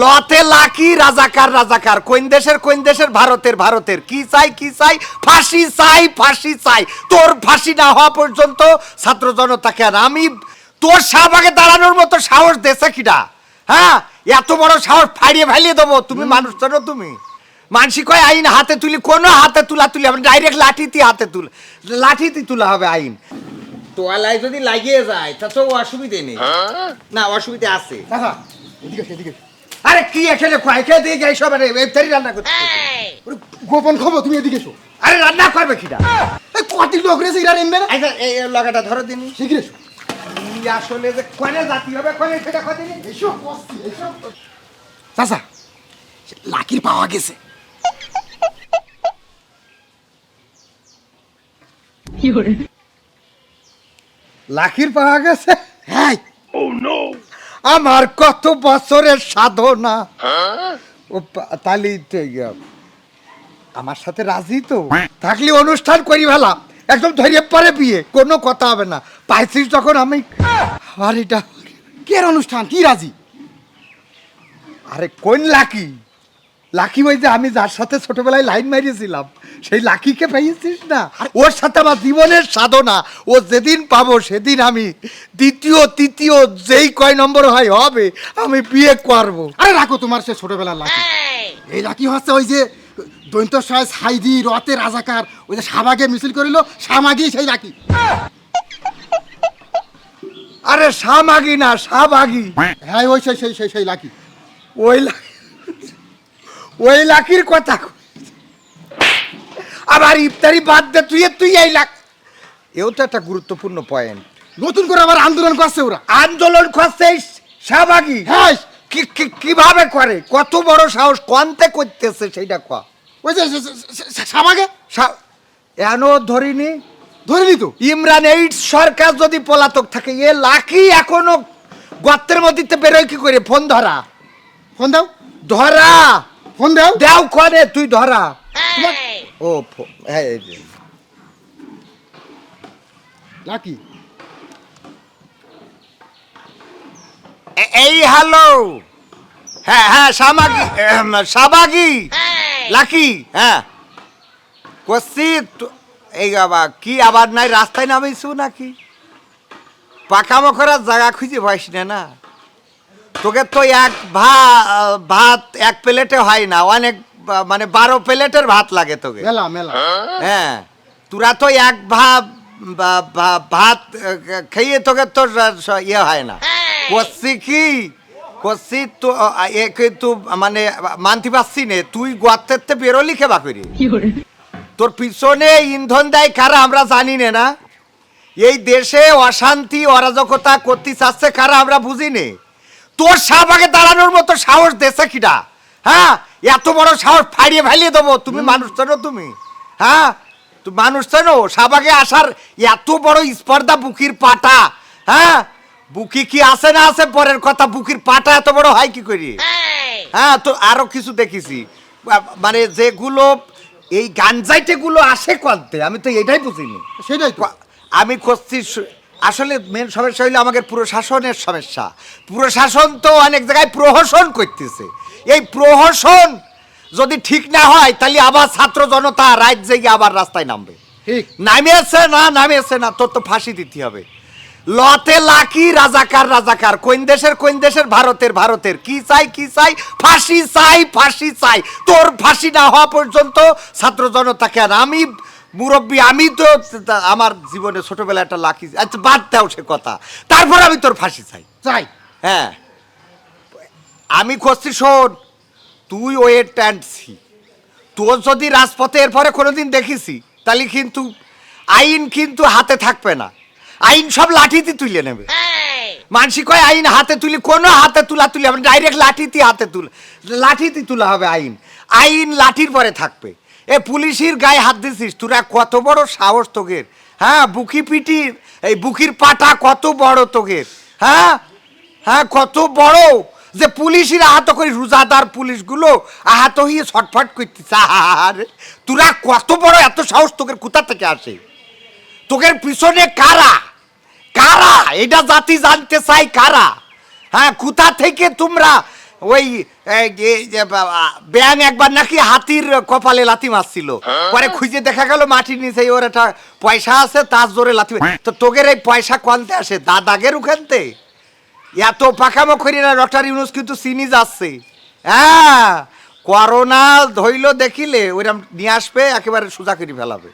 লতে lucky রাজাকার রাজাকার। কোন দেশের কোন দেশের? ভারতের ভারতের। কি চাই কি চাই? ফাঁসি চাই ফাঁসি চাই। তোর ফাঁসি না হওয়া পর্যন্ত ছাত্র জনতাকে আর আমি তোর শাহবাগে দাঁড়ানোর মতো সাহস দেশে কিনা হ্যাঁ? এত বড় সাহস ফাড়িয়ে ফাইলিয়ে দেবো। তুমি মানুষ তো তুমি? মানসিক কয় আইন হাতে তুলি কোনো হাতে তুলা তুলি হবে ডাইরেক্ট লাঠিতে হাতে তুল লাঠিতে তুলা হবে আইন। তোয়ালায় যদি লাগিয়ে যায় তা তো অসুবিধে নেই। না অসুবিধা আছে। এদিকে এদিকে। আরে কি এখানে কয় খেয়ে দিয়ে যাই সব আরে এফতারি রান্না করতে গোপন খবর তুমি এদিকে এসো। আরে রান্না করবে কিটা? এই কটি লোক রেছে ইরা নেমবে না আচ্ছা এই লাগাটা ধরো দিনি। শিগগির এসো। ই আসলে যে কোনে জাতি হবে কোনে সেটা কথা দিনি? এসো বসছি, এসো। চাচা লাকির পাওয়া গেছে। লাখির পাওয়া গেছে? হ্যাঁ আমার কত বছরের সাধনা। ও পা- তালি আমার সাথে রাজি তো। থাকলে অনুষ্ঠান করি ভালা। একদম ধরিয়ে পরে বিয়ে কোনো কথা হবে না। পাইছিস যখন আমি। আর এটা কের অনুষ্ঠান? কি রাজি? আরে কোন লাকি? লাকি ওই যে আমি যার সাথে ছোটবেলায় লাইন মারিয়েছিলাম সেই লাকিকে পেয়েছিস না? ওর সাথে আমার জীবনের সাধনা ও যেদিন পাবো সেদিন আমি দ্বিতীয় তৃতীয় যেই কয় নম্বর হয় হবে আমি বিয়ে করব। আরে রাখো তোমার সে ছোটবেলার লাকি। এই! লাকি হচ্ছে ওই যে দৈন্ত সাহেব সাইদি রতে রাজাকার ওই যে সাবাগে মিছিল করিল সামাগি সেই লাকি। আরে সামাগি না সাবাগি হ্যাঁ ওই সেই সেই সেই সেই লাকি। ওই লা- ওই লাকির কথা। আবার ইফতারি বাদ দে তুই তুই এই লাখ। এও তো একটা গুরুত্বপূর্ণ পয়েন্ট নতুন করে আবার আন্দোলন করছে ওরা। আন্দোলন করছে শাহবাগি। হ্যাঁ। কি- কি- কীভাবে করে? কত বড় সাহস কন্তে করতেছে সেইটা ক? ওই যে সা- এনো ধরিনি। ধরে তো? ইমরান এইডস সরকার যদি পলাতক থাকে এ লাকি এখনও গর্তের মধ্যে বেরোয় কি করে? ফোন ধরা। ফোন দাও। ধরা। ফোন দাও? দেও করে তুই ধরা। ও হ্যাঁ এই যে। লাকি এই হ্যালো। হ্যাঁ হ্যাঁ সামাগি সাবাগি। লাকি হ্যাঁ। তো- এই আবার কি আবার নাই রাস্তায় নামিছু নাকি? পাকা মকরার জায়গা খুঁজে পাইস না না। তোকে তো এক ভা ভাত এক প্লেটে হয় না অনেক মানে বারো প্লেটের ভাত লাগে তোকে। মেলা মেলা। হ্যাঁ? তোরা তো এক বা- ভাত খেয়ে তোকে তো ইয়ে হয় না। করছি কি? করছি তো এ কিন্তু মানে মানতে পারছি নে তুই গোয়াতের বেরোলি খেবা করি? তোর পিছনে ইন্ধন দেয় কারা আমরা জানি না এই দেশে অশান্তি অরাজকতা করতে চাচ্ছে কারা আমরা বুঝি নে? তোর শাহবাগে দাঁড়ানোর মতো সাহস দেশে কিনা হ্যাঁ? এত বড় সাহস ফাড়িয়ে ফাইলিয়ে দেবো। তুমি মানুষ তো তুমি? হ্যাঁ? তুমি মানুষ তো নো শাহবাগে আসার এত বড় স্পর্ধা বুকির পাটা। হ্যাঁ? বুকি কি আছে না আছে পরের কথা বুকির পাটা এত বড় হয় কি করি? হ্যাঁ তো আরও কিছু দেখেছি। মানে যেগুলো এই গাঞ্জাইটে গুলো আসে কলতে আমি তো এটাই বুঝিনি। সেটাই আমি স- আসলে মেন সমস্যা হইল আমাদের প্রশাসনের সমস্যা। প্রশাসন তো অনেক জায়গায় প্রহসন করতেছে। এই প্রহসন যদি ঠিক না হয় তাহলে আবার ছাত্র জনতা রাত জেগে আবার রাস্তায় নামবে। ঠিক। নামিয়েছে না নামিয়েছে না তোর তো ফাঁসি দিতে হবে। লতে লাকি রাজাকার রাজাকার কোন দেশের কোন দেশের ভারতের ভারতের। কি চাই কি চাই? ফাঁসি চাই ফাঁসি চাই। তোর ফাঁসি না হওয়া পর্যন্ত ছাত্র জনতাকে আর আমি মুরব্বী আমি তো আমার জীবনে ছোটবেলা একটা লাকি আচ্ছা বাদ দাও সে কথা। তারপর আমি তোর ফাঁসি চাই। চাই। হ্যাঁ। আমি খুঁজছি শোন তুই ওয়েট অ্যান্ড সি তোর যদি রাজপথে এরপরে কোনোদিন দেখিসি তাহলে কিন্তু আইন কিন্তু হাতে থাকবে না। আইন সব লাঠিতে তুলে নেবে। মানসিক কয় আইন হাতে তুলি কোনো হাতে তুলা তুলি হবে ডাইরেক্ট লাঠিতে হাতে তুল লাঠিতে তুলা হবে আইন। আইন লাঠির পরে থাকবে। এ পুলিশের গায়ে হাত দিছিস? তোরা কত বড় সাহস তোগের হ্যাঁ বুকি পিটির, এই বুকির পাটা কত বড় তোগের হ্যাঁ? হ্যাঁ কত বড়? যে পুলিশের আহত করি রোজাদার পুলিশগুলো আহত হয়ে ছটফট করতেছে। আর তোরা কত বড় এত সাহস তোকের কোথা থেকে আসে? তোকের পিছনে কারা? কারা? এটা জাতি জানতে চাই কারা? হ্যাঁ কোথা থেকে তোমরা ওই ব্যাং একবার নাকি হাতির কপালে লাথি মারছিল। পরে খুঁজে দেখা গেল মাটির নিচে ওর একটা পয়সা আছে তার জোরে লাথি তো তোগের এই পয়সা কনতে আসে? দাদাগের উখানতে এত পাকামো করি না ডক্টর ইউনুস কিন্তু চিনি যাচ্ছে। হ্যাঁ করোনা ধইল দেখিলে ওইরকম নিয়ে আসবে একেবারে সোজা করে ফেলাবে।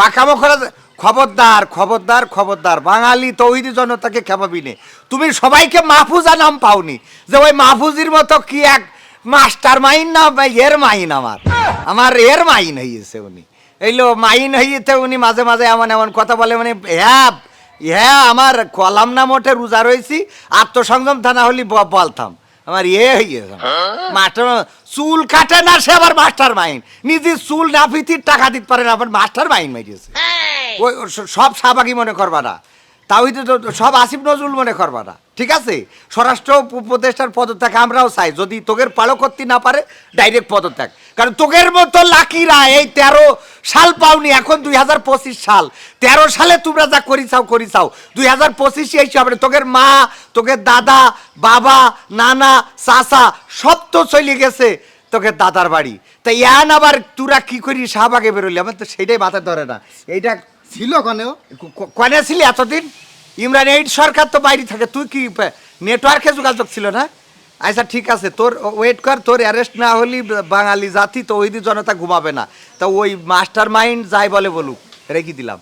পাকামো করে খবরদার খবরদার খবরদার। বাঙালি তৈরি জনতাকে খেপাবি নে। তুমি সবাইকে মাহফুজা নাম পাওনি যে ওই মাহফুজির মতো কি এক মাস্টার মাইন না এর মাইন আমার? আমার এর মাইন হইয়েছে উনি। এইলো মাইন হইয়েতে উনি মাঝে মাঝে এমন এমন কথা বলে মানে হ্যাঁ হ্যাঁ আমার কলাম না মোটে রোজা রয়েছি আত্মসংযম থানা হলি বলতাম। আমার ইয়ে হইয়েছে। মাস্টার, চুল কাটে না সে আবার মাস্টার মাইন। নিজের চুল না ফিতির টাকা দিতে পারে না, আবার মাস্টার মাইন মারিয়েছে ওই সব সাবাকি মনে করবা না। তাও তো সব আসিফ নজরুল মনে করবা না। ঠিক আছে? স্বরাষ্ট্র উপ- উপদেষ্টার পদত্যাগ আমরাও চাই। যদি তোগের পালক করতে না পারে ডাইরেক্ট পদত্যাগ। কারণ তোগের মতো লাকিরা এই তেরো সাল পাওনি, এখন দুই হাজার পঁচিশ সাল। তেরো সালে তোমরা যা করি চাও করি চাও দুই হাজার পঁচিশে এই হবে তোগের মা, তোগের দাদা, বাবা, নানা, চাচা, সব তো চলে গেছে তোকে দাদার বাড়ি। তা ইয়ান আবার তোরা কি করি শাহবাগে বেরোলি? আমার তো সেটাই মাথায় ধরে না। এইটা ছিল কনেও? ক- ক- কনে ছিলি এতদিন? ইমরান এইট সরকার তো বাইরে থাকে, তুই কি নেটওয়ার্কে যোগাযোগ ছিল না? আচ্ছা ঠিক আছে, তোর ওয়েট কর, তোর অ্যারেস্ট না হলি বাঙালি জাতি তো ওই দিন জনতা ঘুমাবে না। তা ওই মাস্টার মাইন্ড যাই বলে বলুক, রেখে দিলাম।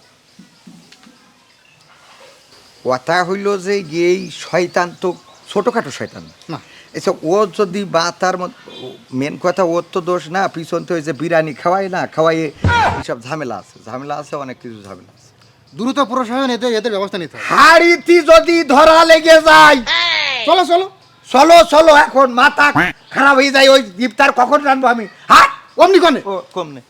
কথা হইল যে এই শয়তান তো ছোটোখাটো শয়তান। না। আচ্ছা ও যদি বা তার মেন কথা ওর তো দোষ না পিছন তো ওই যে বিরিয়ানি খাওয়াই না খাওয়াইয়ে এইসব ঝামেলা আছে। ঝামেলা আছে অনেক কিছু ঝামেলা আছে। দ্রুত প্রশাসন এদের এদের ব্যবস্থা নিতে হবে। হাড়িতি যদি ধরা লেগে যায় চলো চলো। চলো চলো এখন মাথা খারাপ হয়ে যায় ওই ইফতার কখন রানবো আমি? হাট! অমনি কনে? ও কম নেই